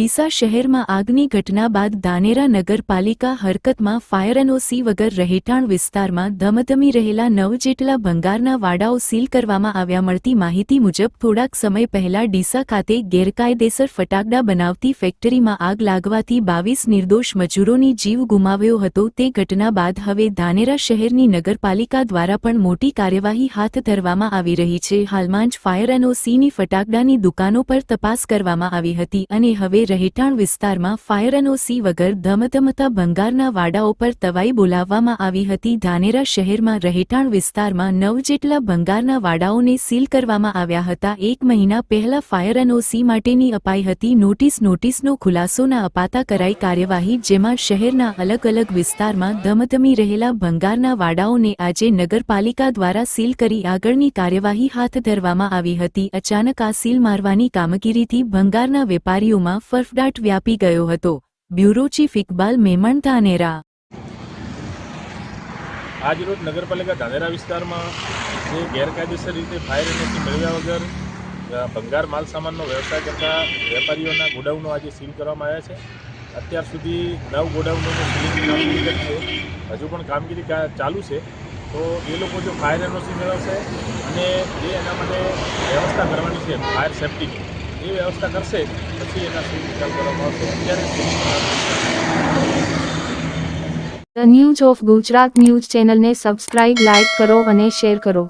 ડીસા શહેરમાં આગની ઘટના બાદ ધાનેરા નગરપાલિકા હરકતમાં ફાયર એનઓસી વગર રહેઠાણ વિસ્તારમાં ધમધમી રહેલા નવ જેટલા ભંગારના વાડાઓ સીલ કરવામાં આવ્યા મળતી માહિતી મુજબ થોડાક સમય પહેલા ડીસા ખાતે ગેરકાયદેસર ફટાકડા બનાવતી ફેક્ટરીમાં આગ લાગવાથી બાવીસ નિર્દોષ મજૂરોની જીવ ગુમાવ્યો હતો. તે ઘટના બાદ હવે ધાનેરા શહેરની નગરપાલિકા દ્વારા પણ મોટી કાર્યવાહી હાથ ધરવામાં આવી રહી છે. હાલમાં જ ફાયર એનઓસીની ફટાકડાની દુકાનો પર તપાસ કરવામાં આવી હતી અને હવે રહેઠાણ વિસ્તારમાં ફાયર એનઓસી વગર ધમધમતા ભંગારના વાડાઓ પર તવાઈ બોલાવવામાં આવી હતી. ધાનેરા શહેરમાં રહેઠાણ વિસ્તારમાં નવ જેટલા ભંગારના વાડાઓને સીલ કરવામાં આવ્યા હતા. એક મહિના પહેલા ફાયર એનઓસી માટેની અપાઈ હતી નોટિસ. નોટિસનો ખુલાસો ના અપાતા કરાઈ કાર્યવાહી, જેમાં શહેરના અલગ અલગ વિસ્તારમાં ધમધમી રહેલા ભંગારના વાડાઓને આજે નગરપાલિકા દ્વારા સીલ કરી આગળની કાર્યવાહી હાથ ધરવામાં આવી હતી. અચાનક આ સીલ મારવાની કામગીરીથી ભંગારના વેપારીઓમાં ફરફડાટ વ્યાપી ગયો હતો. Bureau chief Iqbal Memon Dhanera. આજરોજ નગરપાલિકા ધાનેરા વિસ્તારમાં જે ગેરકાયદેસર રીતે ફાયર એનર્જી મેળવ્યા વગર ભંગાર માલ સામાનનો વ્યવસાય કરતા વેપારીઓના ગોડાઉનો આજે સીલ કરવામાં આવ્યા છે. અત્યાર સુધી નવ ગોડાઉનોનું સીલિંગ છે. હજુ પણ કામગીરી ચાલુ છે. તો એ લોકો જો ફાયર એનઓસી મેળવશે અને જે એના માટે વ્યવસ્થા કરવાની છે, ફાયર સેફ્ટીની. એ વ્યવસ્થા કરશે, પછી એના નિકાલ કરવામાં આવશે. અત્યારે the news of Gujarat news ચેનલને સબસ્ક્રાઇબ લાઇક કરો અને શેર કરો.